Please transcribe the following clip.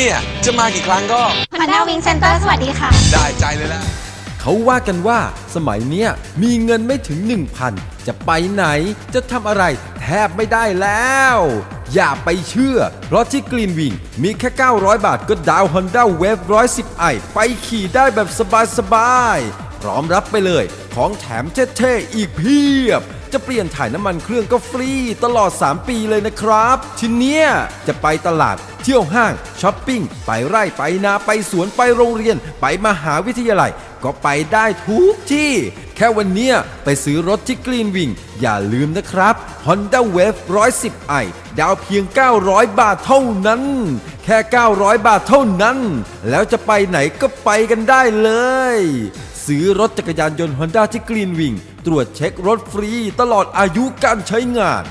เนี่ย จะมากี่ครั้งก็ Honda Wing Center สวัสดีค่ะ ได้ใจเลยละ เขาว่ากันว่าสมัยเนี้ยมีเงินไม่ถึง 1,000 จะไปไหนจะทำอะไรแทบไม่ได้แล้ว อย่าไปเชื่อ เพราะที่กรีนวิงมีแค่ 900 บาทก็ดาว Honda Wave 110i ไปขี่ได้แบบสบายๆพร้อมรับไปเลยของแถมเท่ๆอีกเพียบ จะเปลี่ยนถ่ายน้ำมันเครื่องก็ฟรีตลอด 3 ปีเลยนะครับ ทีเนี้ยจะไปตลาดเที่ยวห้างช้อปปิ้งไปไร่ไปนาไปสวนไปโรงเรียน ไปมหาวิทยาลัย ก็ไปได้ทุกที่ แค่วันเนี้ยไปซื้อรถที่กรีนวิงอย่าลืมนะครับ Honda Wave 110i ดาวเพียง 900 บาทเท่านั้น แค่ 900 บาทเท่านั้น แล้วจะไปไหนก็ไปกันได้เลย ซื้อรถจักรยานยนต์ Honda ที่กรีนวิงตรวจเช็ครถฟรีตลอดอายุการใช้งาน